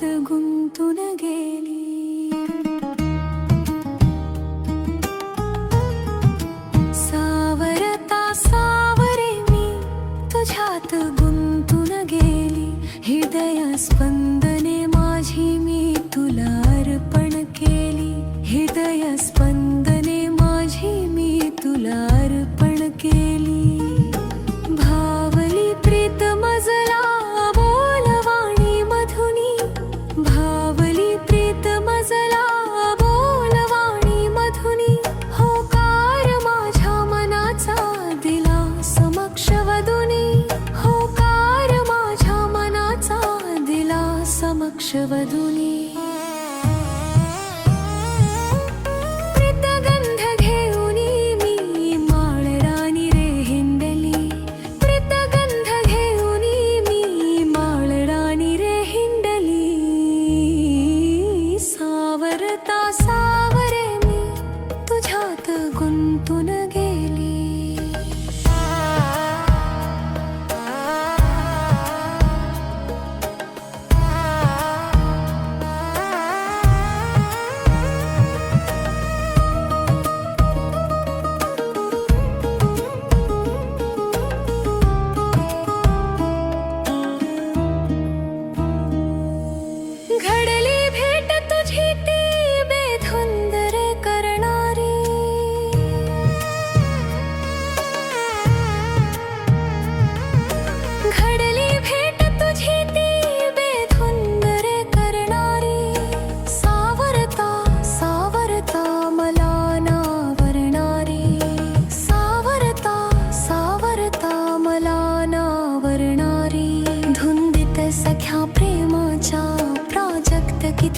व्यक्त गुंतून गेली सावरता सावरे मी तुझ्यात गुंतून गेली हृदय स्पंदने माझी मी तुला ಯಾವದು ನೀ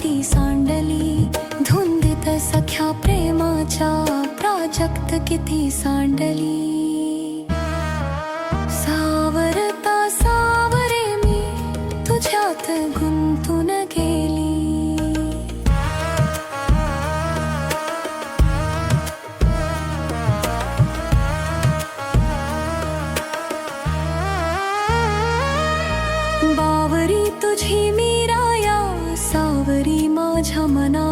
ती सांडली. धुंदीत सख्या प्रेमाच्या प्राजक्त किती सांडली. सावरता सावरे मी तुझ्यात गुंतून गेली. बावरी तुझी मी तरी माझ्या मना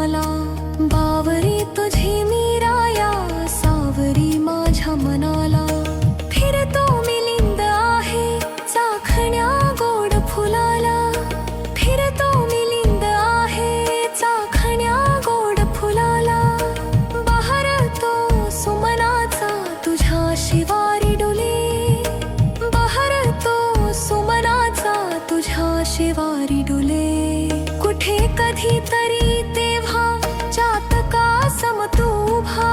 कधी तरी तेव्हा जातका समतू भा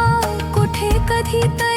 कुठे कधी तरी